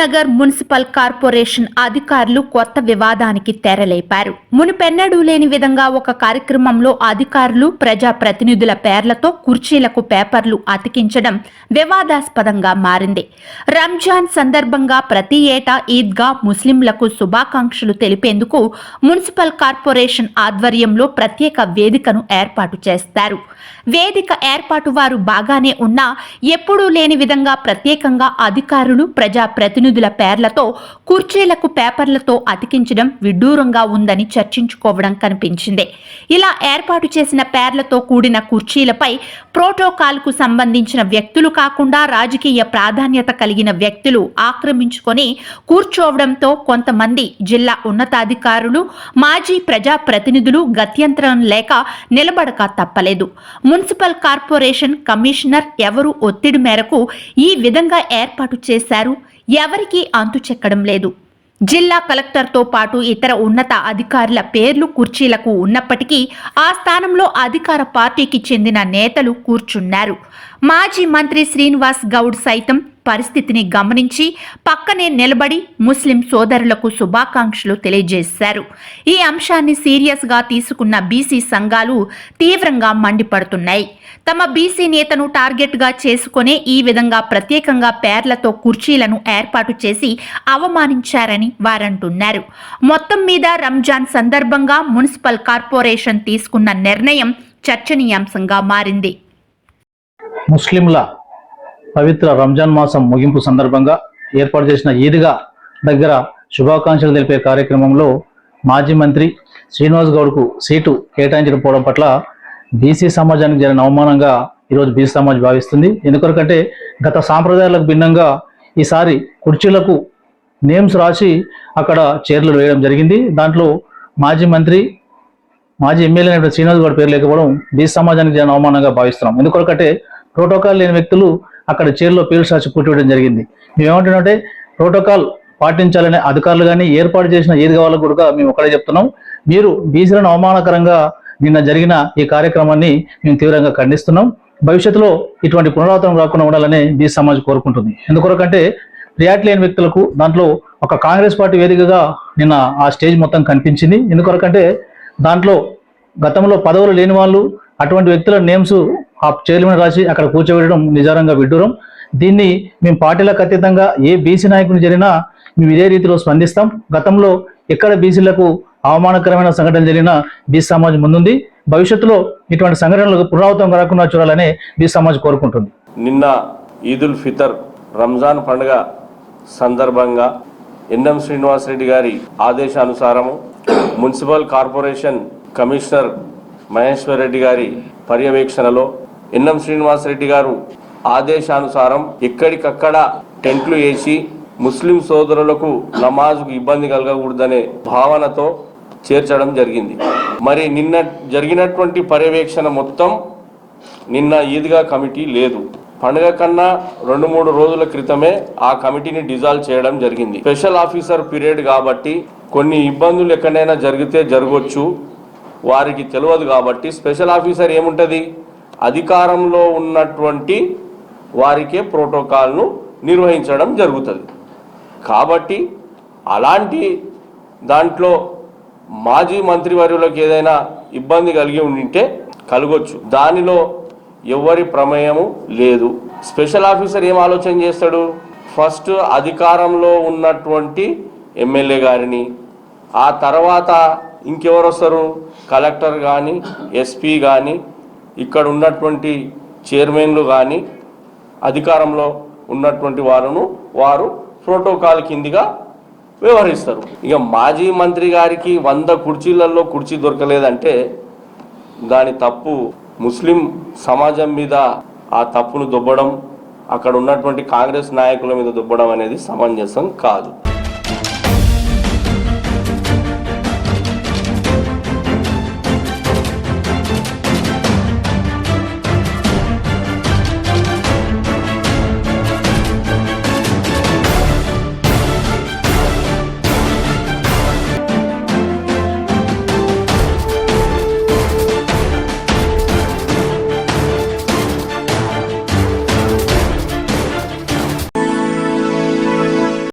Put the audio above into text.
Nagar municipal corporation అధికారులు కొత్త వివాదానికి తెరలేపారు. మునుపెన్నడూ లేని విధంగా ఒక కార్యక్రమంలో అధికారులు ప్రజా ప్రతినిధుల పేర్లతో కుర్చీలకు పేపర్లు అతికించడం వివాదాస్పదంగా మారింది. రంజాన్ సందర్భంగా ప్రతి ఏటా ఈద్గా ముస్లింలకు శుభాకాంక్షలు తెలిపేందుకు మున్సిపల్ కార్పొరేషన్ ఆధ్వర్యంలో ప్రత్యేక వేదికను ఏర్పాటు చేస్తారు. వేదిక ఏర్పాటు వారు బాగానే ఉన్నా ఎప్పుడూ లేని విధంగా ప్రత్యేకంగా అధికారులు ప్రజా ప్రతినిధుల పేర్లతో కుర్చీలకు పేపర్లతో అతికించడం విడ్డూరంగా ఉందని చర్చించుకోవడం కనిపించింది. ఇలా ఏర్పాటు చేసిన పేర్లతో కూడిన కుర్చీలపై ప్రోటోకాల్కు సంబంధించిన వ్యక్తులు కాకుండా రాజకీయ ప్రాధాన్యత కలిగిన వ్యక్తులు ఆక్రమించుకొని కూర్చోవడంతో కొంతమంది జిల్లా ఉన్నతాధికారులు మాజీ ప్రజా ప్రతినిధులు గత్యంతరం లేక నిలబడక తప్పలేదు. మున్సిపల్ కార్పొరేషన్ కమిషనర్ ఎవరు ఒత్తిడి మేరకు ఈ విధంగా ఏర్పాటు చేశారు? ఎవరికీ అంతు చెక్కడం లేదు. జిల్లా కలెక్టర్తో పాటు ఇతర ఉన్నత అధికారుల పేర్లు కుర్చీలకు ఉన్నప్పటికీ ఆ స్థానంలో అధికార పార్టీకి చెందిన నేతలు కూర్చున్నారు. మాజీ మంత్రి శ్రీనివాస్ గౌడ్ సైతం పరిస్థితిని గమనించి పక్కనే నిలబడి ముస్లిం సోదరులకు శుభాకాంక్షలు తెలియజేశారు. ఈ అంశాన్ని సీరియస్గా తీసుకున్న బీసీ సంఘాలు తీవ్రంగా మండిపడుతున్నాయి. తమ బీసీ నేతను టార్గెట్గా చేసుకునే ఈ విధంగా ప్రత్యేకంగా పేర్లతో కుర్చీలను ఏర్పాటు చేసి అవమానించారని వారంటున్నారు. మొత్తం మీద రంజాన్ సందర్భంగా మున్సిపల్ కార్పొరేషన్ తీసుకున్న నిర్ణయం చర్చనీయాంశంగా మారింది. ముస్లింల పవిత్ర రంజాన్ మాసం ముగింపు సందర్భంగా ఏర్పాటు చేసిన ఈద్గా దగ్గర శుభాకాంక్షలు తెలిపే కార్యక్రమంలో మాజీ మంత్రి శ్రీనివాస్ గౌడ్కు సీటు కేటాయించకపోవడం పట్ల బీసీ సమాజానికి జరిగిన అవమానంగా ఈరోజు బీసీ సమాజ్ భావిస్తుంది. ఎందుకొరకంటే గత సాంప్రదాయాలకు భిన్నంగా ఈసారి కుర్చీలకు నేమ్స్ రాసి అక్కడ చైర్లు వేయడం జరిగింది. దాంట్లో మాజీ మంత్రి మాజీ ఎమ్మెల్యే అయినటువంటి శ్రీనివాస్ గౌడ్ పేరు లేకపోవడం బీసీ సమాజానికి జరిగిన అవమానంగా భావిస్తున్నాం. ఎందుకొరకంటే ప్రోటోకాల్ లేని వ్యక్తులు అక్కడ చైర్లో పేరు సాక్షి కూర్చోవడం జరిగింది. మేము ప్రోటోకాల్ పాటించాలని అధికారులు కానీ ఏర్పాటు చేసిన ఏది కావాలో కూడా మేము ఒకటే చెప్తున్నాం. మీరు బీసీలను అవమానకరంగా నిన్న జరిగిన ఈ కార్యక్రమాన్ని మేము తీవ్రంగా ఖండిస్తున్నాం. భవిష్యత్తులో ఇటువంటి పునరావృతం రాకుండా ఉండాలని బీసీ సమాజ్ కోరుకుంటుంది. ఎందుకొరకంటే రియాక్ట్ లేని వ్యక్తులకు దాంట్లో ఒక కాంగ్రెస్ పార్టీ వేదికగా నిన్న ఆ స్టేజ్ మొత్తం కనిపించింది. ఎందుకొరకంటే దాంట్లో గతంలో పదవులు లేని వాళ్ళు అటువంటి వ్యక్తుల నేమ్స్ ఆ చైర్మన్ రాసి అక్కడ కూర్చోబెట్టడం నిజారంగా విడ్డూరం. దీన్ని మేము పార్టీలకు అతీతంగా ఏ బీసీ నాయకుని జరిగినా మేము ఇదే రీతిలో స్పందిస్తాం. గతంలో ఎక్కడ బీసీలకు అవమానకరమైన సంఘటన జరిగినా బీసీ సమాజం ముందుంది. భవిష్యత్తులో ఇటువంటి సంఘటనలకు పునరావృతం కాకుండా చూడాలని బీసీ సమాజ్ కోరుకుంటుంది. నిన్న ఈదుల్ ఫితర్ రంజాన్ పండుగ సందర్భంగా ఎన్ఎం శ్రీనివాసరెడ్డి గారి ఆదేశానుసారము municipal corporation commissioner Maheshwar Reddy గారి పర్యవేక్షణలో ఎన్ఎం శ్రీనివాసరెడ్డి గారు ఆదేశానుసారం ఎక్కడికక్కడ టెంట్లు వేసి ముస్లిం సోదరులకు నమాజ్కు ఇబ్బంది కలగకూడదనే భావనతో చేర్చడం జరిగింది. మరి నిన్న జరిగినటువంటి పర్యవేక్షణ మొత్తం నిన్న ఈద్గా కమిటీ లేదు. పండుగ కన్నా రెండు మూడు రోజుల క్రితమే ఆ కమిటీని డిజాల్వ్ చేయడం జరిగింది. స్పెషల్ ఆఫీసర్ పీరియడ్ కాబట్టి కొన్ని ఇబ్బందులు ఎక్కడైనా జరిగితే జరగవచ్చు వారికి తెలియదు కాబట్టి స్పెషల్ ఆఫీసర్ ఏముంటుంది? అధికారంలో ఉన్నటువంటి వారికే ప్రోటోకాల్ను నిర్వహించడం జరుగుతుంది. కాబట్టి అలాంటి దాంట్లో మాజీ మంత్రివర్యులకు ఏదైనా ఇబ్బంది కలిగి ఉంటే కలగొచ్చు. దానిలో ఎవరి ప్రమేయము లేదు. స్పెషల్ ఆఫీసర్ ఏం ఆలోచన చేస్తాడు? ఫస్ట్ అధికారంలో ఉన్నటువంటి ఎమ్మెల్యే గారిని ఆ తర్వాత ఇంకెవరు వస్తారు? కలెక్టర్ కానీ ఎస్పీ కానీ ఇక్కడ ఉన్నటువంటి చైర్మన్లు కానీ అధికారంలో ఉన్నటువంటి వారును వారు ప్రోటోకాల్ కిందిగా వ్యవహరిస్తారు. ఇక మాజీ మంత్రి గారికి వంద కుర్చీలలో కుర్చీ దొరకలేదంటే దాని తప్పు ముస్లిం సమాజం మీద ఆ తప్పును దుబ్బడం అక్కడ ఉన్నటువంటి కాంగ్రెస్ నాయకుల మీద దుబ్బడం అనేది సమంజసం కాదు.